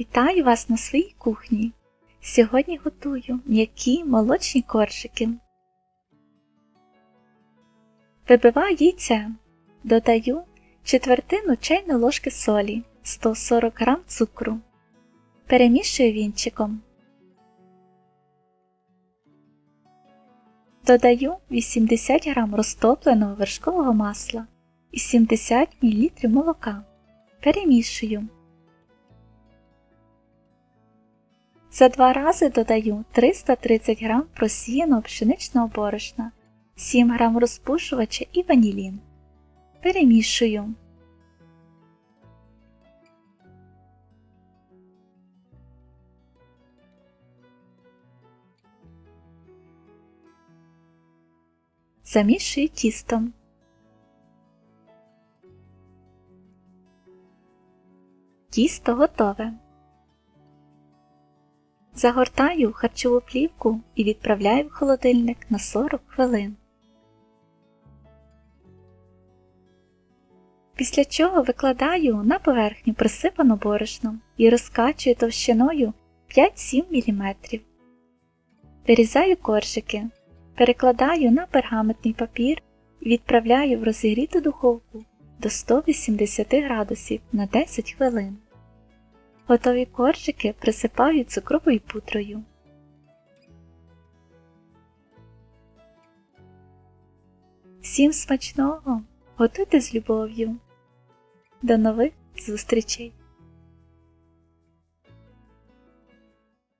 Вітаю вас на своїй кухні. Сьогодні готую м'які молочні коржики. Вибиваю яйця. Додаю четвертину чайної ложки солі, 140 г цукру. Перемішую вінчиком. Додаю 80 г розтопленого вершкового масла і 70 мл молока. Перемішую. За два рази додаю 330 г просіяного пшеничного борошна, 7 г розпушувача і ванілін. Перемішую. Замішую тістом. Тісто готове. Загортаю харчову плівку і відправляю в холодильник на 40 хвилин. Після чого викладаю на поверхню присипану борошном і розкачую товщиною 5-7 мм. Вирізаю коржики, перекладаю на пергаментний папір і відправляю в розігріту духовку до 180 градусів на 10 хвилин. Готові коржики присипаю цукровою пудрою. Всім смачного! Готуйте з любов'ю! До нових зустрічей!